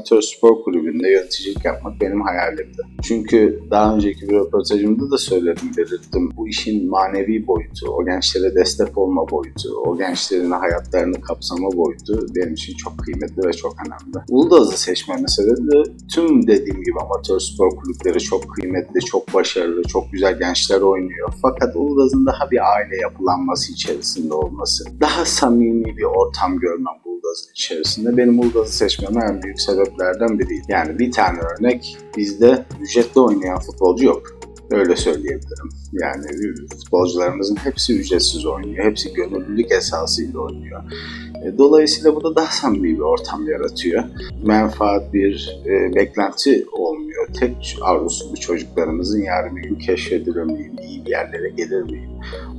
amatör spor kulübünde yöneticilik yapmak benim hayalimdi. Çünkü daha önceki bir röportajımda da söyledim, belirttim. Bu işin manevi boyutu, o gençlere destek olma boyutu, o gençlerin hayatlarını kapsama boyutu benim için çok kıymetli ve çok önemli. Uludağ'ı seçmeme sebebi de tüm dediğim gibi amatör spor kulüpleri çok kıymetli, çok başarılı, çok güzel gençler oynuyor. Fakat Uludağ'ın daha bir aile yapılanması içerisinde olması, daha samimi bir ortam görmem Uludağ'ın içerisinde benim Uludağ'ı seçmeme en büyük sebeplerden biriydi. Yani bir tane örnek bizde ücretli oynayan futbolcu yok. Öyle söyleyebilirim. Yani futbolcularımızın hepsi ücretsiz oynuyor. Hepsi gönüllülük esasıyla oynuyor. E, Dolayısıyla bu da daha samimi bir ortam yaratıyor. Menfaat bir e, beklenti olmuyor. Tek arzusu bu çocuklarımızın yarın bir gün keşfedilir iyi bir yerlere gelir miyim?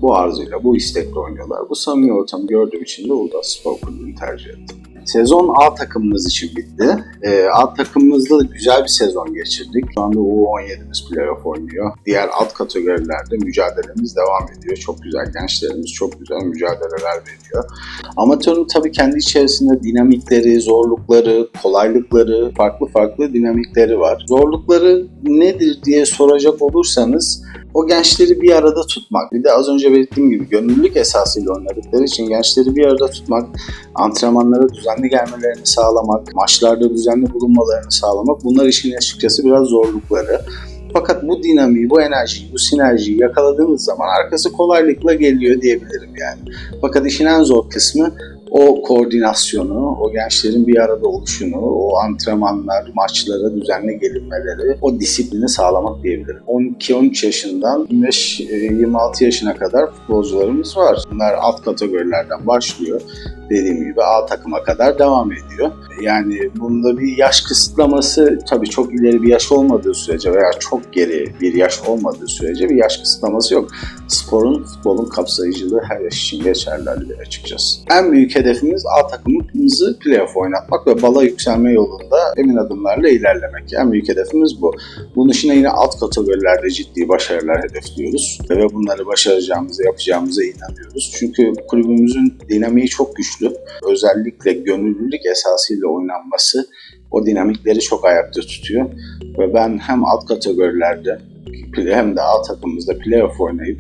Bu arzuyla, bu istekle oynuyorlar. Bu samimi ortamı gördüğüm için de Uludağ Spor Kulübü'nü tercih ettim. Sezon A takımımız için bitti. E, A takımımızda da güzel bir sezon geçirdik. Şu anda U17'miz playoff oynuyor. Diğer alt kategorilerde mücadelemiz devam ediyor. Çok güzel gençlerimiz çok güzel mücadeleler veriyor. Amatörün tabii kendi içerisinde dinamikleri, zorlukları, kolaylıkları, farklı farklı dinamikleri var. Zorlukları nedir diye soracak olursanız o gençleri bir arada tutmak. Bir de az önce belirttiğim gibi gönüllülük esasıyla oynadıkları için gençleri bir arada tutmak, antrenmanlara düzenli gelmelerini sağlamak, maçlarda düzenli bulunmalarını sağlamak bunlar işin açıkçası biraz zorlukları. Fakat bu dinamiği, bu enerjiyi, bu sinerjiyi yakaladığınız zaman arkası kolaylıkla geliyor diyebilirim yani. Fakat işin en zor kısmı o koordinasyonu, o gençlerin bir arada oluşunu, o antrenmanlar, maçlara düzenli gelinmeleri, o disiplini sağlamak diyebilirim. 12-13 yaşından 25-26 yaşına kadar futbolcularımız var. Bunlar alt kategorilerden başlıyor. Dediğim gibi A takıma kadar devam ediyor. Yani bunda bir yaş kısıtlaması tabii çok ileri bir yaş olmadığı sürece veya çok geri bir yaş olmadığı sürece bir yaş kısıtlaması yok. Sporun, futbolun kapsayıcılığı her yaş için geçerli açıkçası. En büyük hedefimiz A takımımızı playoff oynatmak ve bala yükselme yolunda emin adımlarla ilerlemek. En büyük hedefimiz bu. Bunun dışında yine alt kategorilerde ciddi başarılar hedefliyoruz ve bunları başaracağımıza, yapacağımıza inanıyoruz. Çünkü kulübümüzün dinamiği çok güçlü. Özellikle gönüllülük esasıyla oynanması o dinamikleri çok ayakta tutuyor. Ve ben hem alt kategorilerde hem de A takımımızda playoff oynayıp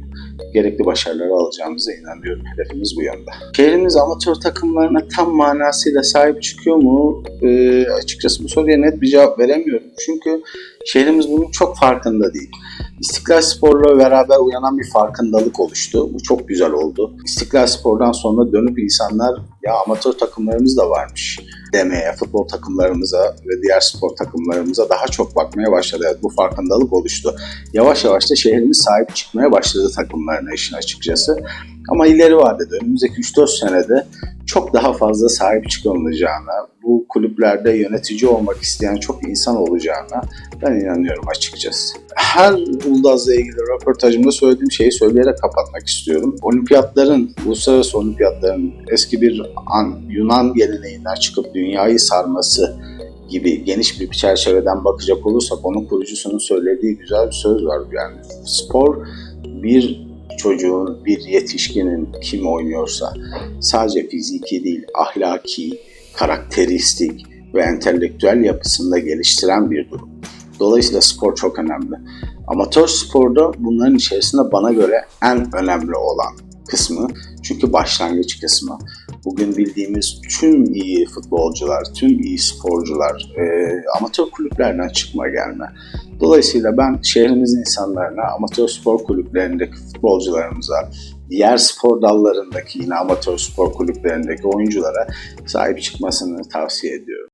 gerekli başarıları alacağımıza inanıyorum. Hedefimiz bu yönde. Şehrimiz amatör takımlarına tam manasıyla sahip çıkıyor mu? Ee, açıkçası bu soruya net bir cevap veremiyorum. Çünkü şehrimiz bunun çok farkında değil. İstiklal Spor'la beraber uyanan bir farkındalık oluştu. Bu çok güzel oldu. İstiklal Spor'dan sonra dönüp insanlar ya amatör takımlarımız da varmış demeye, futbol takımlarımıza ve diğer spor takımlarımıza daha çok bakmaya başladı. Evet, bu farkındalık oluştu. Yavaş yavaş da şehrimiz sahip çıkmaya başladı takımlarına işin açıkçası. Ama ileri vadede önümüzdeki 3-4 senede çok daha fazla sahip çıkılacağına, bu kulüplerde yönetici olmak isteyen çok insan olacağına ben inanıyorum açıkçası. Her Uludağ'la ilgili röportajımda söylediğim şeyi söyleyerek kapatmak istiyorum. Olimpiyatların, uluslararası olimpiyatların eski bir an, Yunan geleneğinden çıkıp dünyayı sarması gibi geniş bir çerçeveden bakacak olursak onun kurucusunun söylediği güzel bir söz var. Yani spor bir çocuğun, bir yetişkinin kim oynuyorsa sadece fiziki değil, ahlaki, karakteristik ve entelektüel yapısında geliştiren bir durum. Dolayısıyla spor çok önemli. Amatör sporda bunların içerisinde bana göre en önemli olan kısmı çünkü başlangıç kısmı. Bugün bildiğimiz tüm iyi futbolcular, tüm iyi sporcular e, amatör kulüplerden çıkma gelme. Dolayısıyla ben şehrimizin insanlarına, amatör spor kulüplerindeki futbolcularımıza, diğer spor dallarındaki yine amatör spor kulüplerindeki oyunculara sahip çıkmasını tavsiye ediyorum.